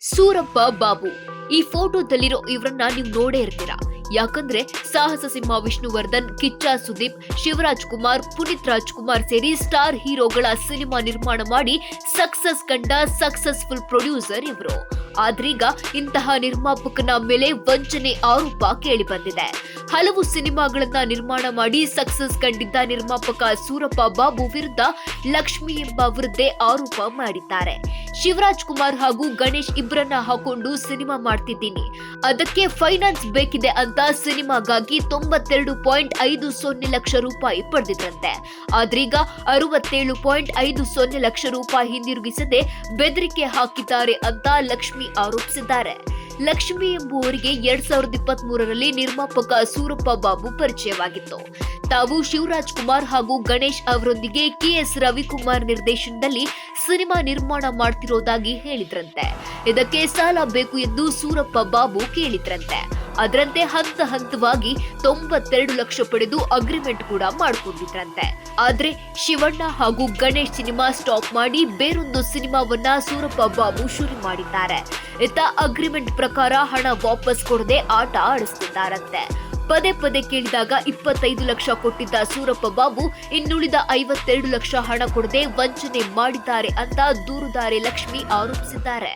ಸೂರಪ್ಪ ಬಾಬು. ಈ ಫೋಟೋದಲ್ಲಿರೋ ಇವರನ್ನ ನೀವು ನೋಡೇ ಇರ್ತೀರಾ? ಯಾಕಂದ್ರೆ ಸಾಹಸ ಸಿಂಹ ವಿಷ್ಣುವರ್ಧನ್, ಕಿಚ್ಚ ಸುದೀಪ್, ಶಿವರಾಜ್ ಕುಮಾರ್, ಪುನೀತ್ ರಾಜ್ಕುಮಾರ್ ಸೇರಿ ಸ್ಟಾರ್ ಹೀರೋಗಳ ಸಿನಿಮಾ ನಿರ್ಮಾಣ ಮಾಡಿ ಸಕ್ಸಸ್ ಕಂಡ ಸಕ್ಸಸ್ಫುಲ್ ಪ್ರೊಡ್ಯೂಸರ್ ಇವರು. ಆದ್ರೀಗ ಇಂತಹ ನಿರ್ಮಾಪಕನ ಮೇಲೆ ವಂಚನೆ ಆರೋಪ ಕೇಳಿ ಬಂದಿದೆ ಹಲವು ಸಿನಿಮಾಗಳನ್ನ ನಿರ್ಮಾಣ ಮಾಡಿ ಸಕ್ಸಸ್ ಕಂಡಿದ್ದ ನಿರ್ಮಾಪಕ ಸೂರಪ್ಪ ಬಾಬು ವಿರುದ್ಧ ಲಕ್ಷ್ಮಿ ಎಂಬ ವೃದ್ಧೆ ಆರೋಪ ಮಾಡಿದ್ದಾರೆ. ಶಿವರಾಜ್ ಕುಮಾರ್ ಹಾಗೂ ಗಣೇಶ್ ಇಬ್ಬರನ್ನ ಹಾಕೊಂಡು ಸಿನಿಮಾ ಮಾಡ್ತಿದ್ದೀನಿ. ಅದಕ್ಕೆ ಫೈನಾನ್ಸ್ ಬೇಕಿದೆ ಅಂತ ಸಿನಿಮಾಗಾಗಿ ತೊಂಬತ್ತೆರಡು ಪಾಯಿಂಟ್ ಐದು ಸೊನ್ನೆ ಲಕ್ಷ ರೂಪಾಯಿ ಪಡೆದಿದ್ರಂತೆ. ಆದ್ರೀಗ ಅರವತ್ತೇಳು ಪಾಯಿಂಟ್ ಐದು ಸೊನ್ನೆ ಲಕ್ಷ ರೂಪಾಯಿ ಹಿಂದಿರುಗಿಸದೆ ಬೆದರಿಕೆ ಹಾಕಿದ್ದಾರೆ ಅಂತ ಲಕ್ಷ್ಮಿ ಆರೋಪಿಸಿದ್ದಾರೆ. ಲಕ್ಷ್ಮಿ ಎಂಬುವರಿಗೆ ಎರಡ್ ಸಾವಿರದ ಇಪ್ಪತ್ತ್ ಮೂರರಲ್ಲಿ ನಿರ್ಮಾಪಕ ಸೂರಪ್ಪ ಬಾಬು ಪರಿಚಯವಾಗಿತ್ತು. ತಾವು ಶಿವರಾಜ್ ಕುಮಾರ್ ಹಾಗೂ ಗಣೇಶ್ ಅವರೊಂದಿಗೆ ಕೆಎಸ್ ರವಿಕುಮಾರ್ ನಿರ್ದೇಶನದಲ್ಲಿ ಸಿನಿಮಾ ನಿರ್ಮಾಣ ಮಾಡ್ತಿರೋದಾಗಿ ಹೇಳಿದ್ರಂತೆ. ಇದಕ್ಕೆ ಸಾಲ ಬೇಕು ಎಂದು ಸೂರಪ್ಪ ಬಾಬು ಕೇಳಿದ್ರಂತೆ. ಅದರಂತೆ ಹಂತ ಹಂತವಾಗಿ ತೊಂಬತ್ತೆರಡು ಲಕ್ಷ ಪಡೆದು ಅಗ್ರಿಮೆಂಟ್ ಕೂಡ ಮಾಡಿಕೊಂಡಿದ್ರಂತೆ. ಆದ್ರೆ ಶಿವಣ್ಣ ಹಾಗೂ ಗಣೇಶ್ ಸಿನಿಮಾ ಸ್ಟಾಪ್ ಮಾಡಿ ಬೇರೊಂದು ಸಿನಿಮಾವನ್ನ ಸೂರಪ್ಪ ಬಾಬು ಶುರು ಮಾಡಿದ್ದಾರೆ. ಇತ್ತ ಅಗ್ರಿಮೆಂಟ್ ಪ್ರಕಾರ ಹಣ ವಾಪಸ್ ಕೊಡದೆ ಆಟ ಆಡಿಸ್ತಿದ್ದಾರಂತೆ. ಪದೇ ಪದೇ ಕೇಳಿದಾಗ ಇಪ್ಪತ್ತೈದು ಲಕ್ಷ ಕೊಟ್ಟಿದ್ದ ಸೂರಪ್ಪ ಬಾಬು ಇನ್ನುಳಿದ ಐವತ್ತೆರಡು ಲಕ್ಷ ಹಣ ಕೊಡದೆ ವಂಚನೆ ಮಾಡಿದ್ದಾರೆ ಅಂತ ದೂರುದಾರೆ ಲಕ್ಷ್ಮಿ ಆರೋಪಿಸಿದ್ದಾರೆ.